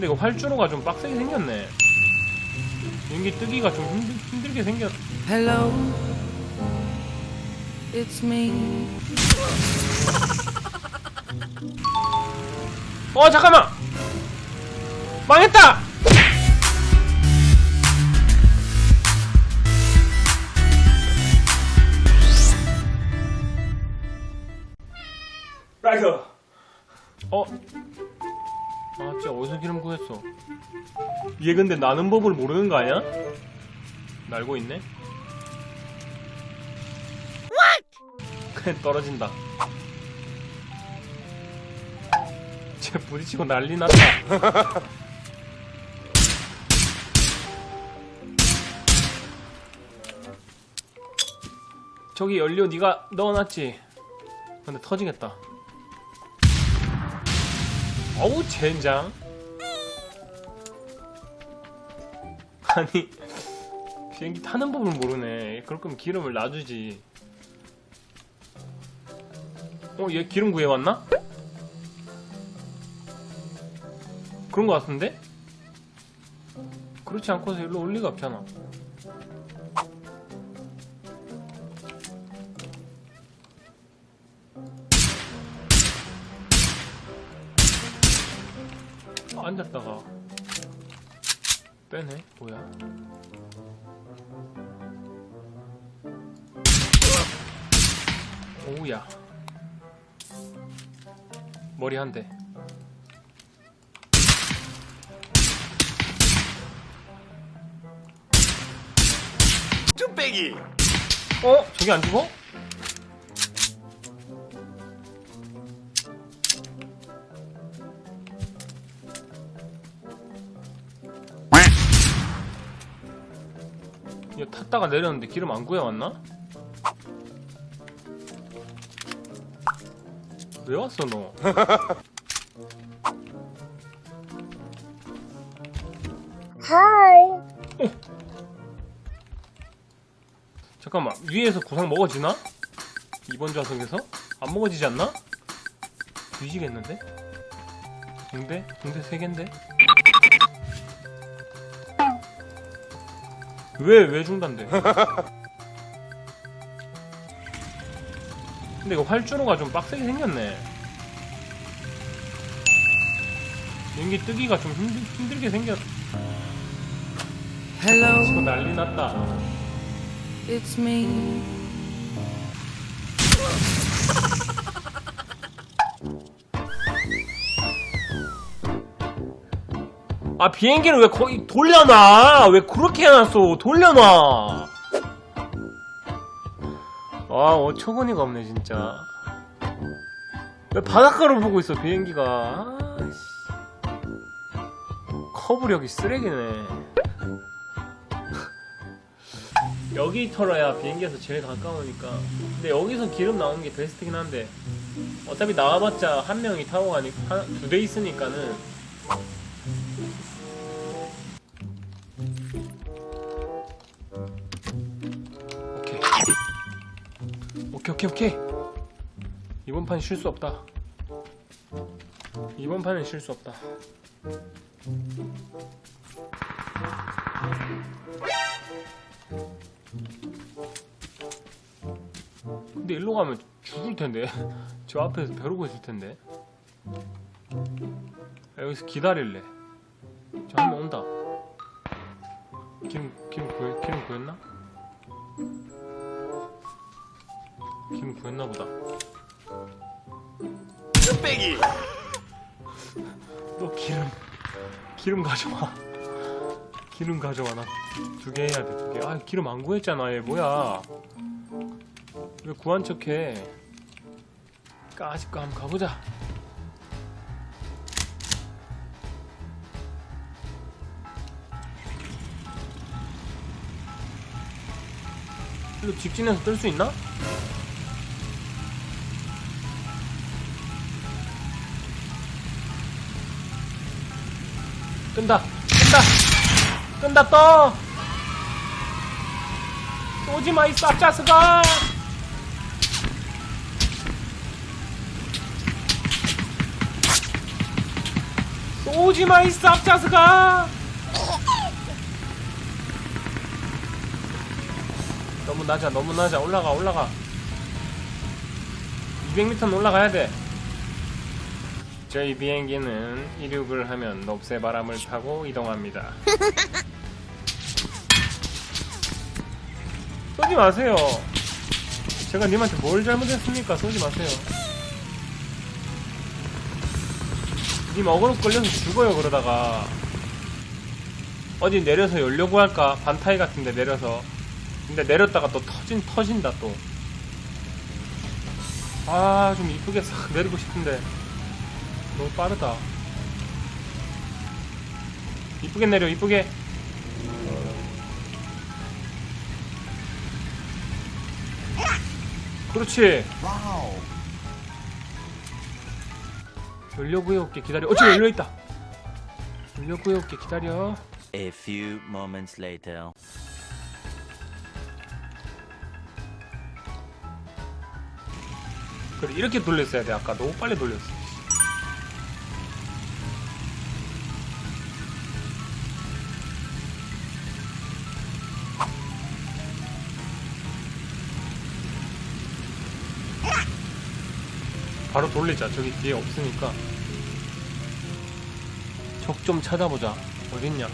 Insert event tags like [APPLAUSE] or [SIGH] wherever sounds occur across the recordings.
근데 이거 활주로가 좀 빡세게 생겼네. 연기 뜨기가 좀 힘들, 힘들게 생겼. Hello, it's me. [LAUGHS] 어 잠깐만. 망했다. 라이트. 어? 아 진짜 어 기름 구했어? 얘 근데 나는 법을 모르는 거 아니야? 날고 있네? [LAUGHS] 떨어진다. 쟤 부딪히고 난리 났다. [LAUGHS] 저기 연료 네가 넣어놨지? 근데 터지겠다. 어우 젠장. 아니 비행기 타는 법을 모르네. 그럴 거면 기름을 놔주지. 어, 얘 기름 구해왔나? 그런 거 같은데? 그렇지 않고서 일로 올 리가 없잖아. 아, 앉았다가 빼네? 뭐야? 오우야. 머리 한 대. 뚝배기 어? 저기 안 죽어? 탔다가 내렸는데 기름 안 구해왔나? 왜 왔어 너? [LAUGHS] 잠깐만 위에서 구상 먹어지나? 이번 좌석에서? 안 먹어지지 않나? 뒤지겠는데? 붕대? 붕대 3개인데? 왜, 왜 중단돼? [LAUGHS] 근데 이거 활주로가 좀 빡세게 생겼네 연기 뜨기가 좀 힘들, 힘들게 생겼 Hello, 지금 난리 났다 it's me. 아 비행기를 왜 거기 돌려놔? 왜 그렇게 해놨어? 돌려놔! 와 어처구니가 없네 진짜. 왜 바닷가로 보고 있어 비행기가? 아이씨. 커브력이 쓰레기네. [LAUGHS] 여기 털어야 비행기에서 제일 가까우니까. 근데 여기서 기름 나오는 게 베스트긴 한데. 어차피 나와봤자 한 명이 타고 가니까 두 대 있으니까는 오케이. 오케이, 오케이. 이번 판 실수 없다. 이번 판은 실수 없다. 근데 일로 가면 죽을 텐데. [LAUGHS] 저 앞에서 벼르고 있을 텐데. 아, 여기서 기다릴래. 저 한 번 온다. 기름, 기름 구했, 기름 구했나? 기름 구했나 보다. 뚝배기 너 기름, 기름 가져와. 기름 가져와. 나 두 개 해야 돼, 두 개. 아, 기름 안 구했잖아, 얘. 뭐야. 왜 구한 척 해? 까짓거 한번 가보자. 이거 직진해서 뜰 수 있나? 끈다 끈다 끈다 떠 쏘지마 이 쌉자스가 쏘지 마, 이 쌉자스가! 너무 낮아, 너무 낮아. 올라가, 올라가. 200m는 올라가야 돼. 저희 비행기는 이륙을 하면 높새 바람을 타고 이동합니다. [LAUGHS] 쏘지 마세요. 제가 님한테 뭘 잘못했습니까? 쏘지 마세요. 님 어그로 끌려서 죽어요 그러다가 어디 내려서 열려고 할까 반타이 같은데 내려서 근데 내렸다가 또 터진 터진다 또. 아 좀 이쁘게 싹 [LAUGHS] 내리고 싶은데. 너무 빠르다. 이쁘게 내려 이쁘게. 그렇지. 열려구해올게 기다려. 어찌 열려 있다. 열려구해올게 기다려. A few moments later. 그래 이렇게 돌렸어야 돼 아까. 너무 빨리 돌렸어. 바로 돌리자. 저기 뒤에 없으니까. 적 좀 찾아보자. 어딨냐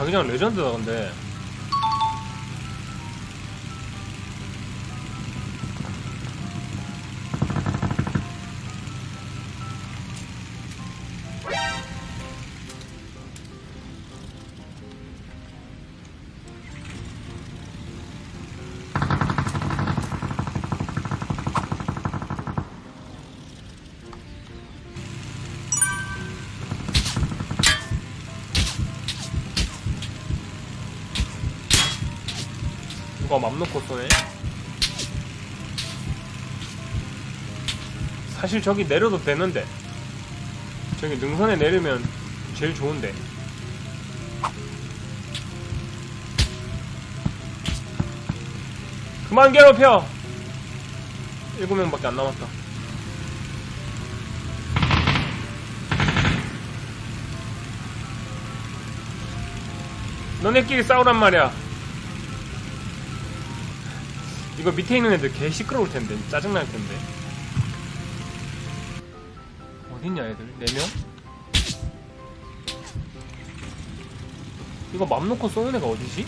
자기장 레전드다 근데 누가 맘 놓고 쏘네 사실 저기 내려도 되는데. 저기 능선에 내리면 제일 좋은데. 그만 괴롭혀! 일곱 명밖에 안 남았다. 너네끼리 싸우란 말이야 이거 밑에 있는 애들 개 시끄러울 텐데 짜증날 텐데 어딨냐 애들 네 명? 이거 맘 놓고 쏘는 애가 어디지?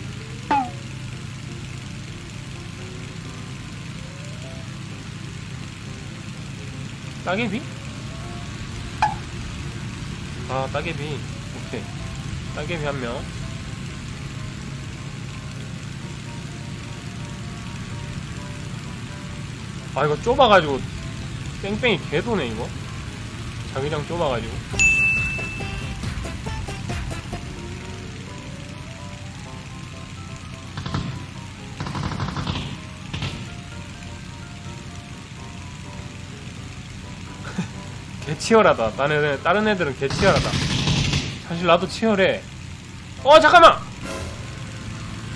따개비? 아 따개비 오케이 따개비 한명 아 이거 좁아가지고 땡땡이 개도네 이거. 자기장 좁아가지고. [LAUGHS] 개 치열하다. 애, 다른 애들은 개 치열하다. 사실 나도 치열해. 어 잠깐만!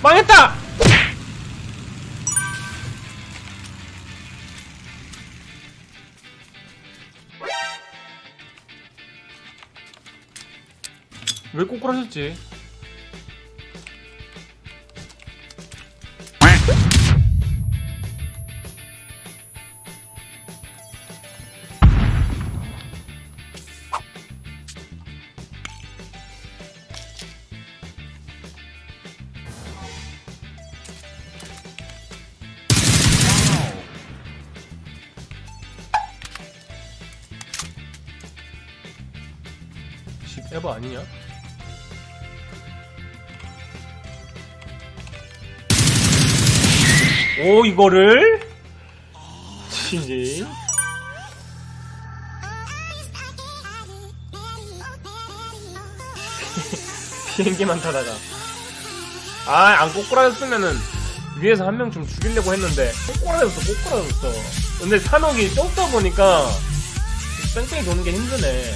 망했다 왜 꼬꾸라졌지? 십 에바 아니냐? 오 이거를. 치지 [LAUGHS] 비행기만 타다가. 아안 꼬꾸라졌으면은 위에서 한 명 좀 죽이려고 했는데. 꼬꾸라졌어 꼬꾸라졌어. 근데 산옥이 좁다 보니까 뺑뺑이 도는 게 힘드네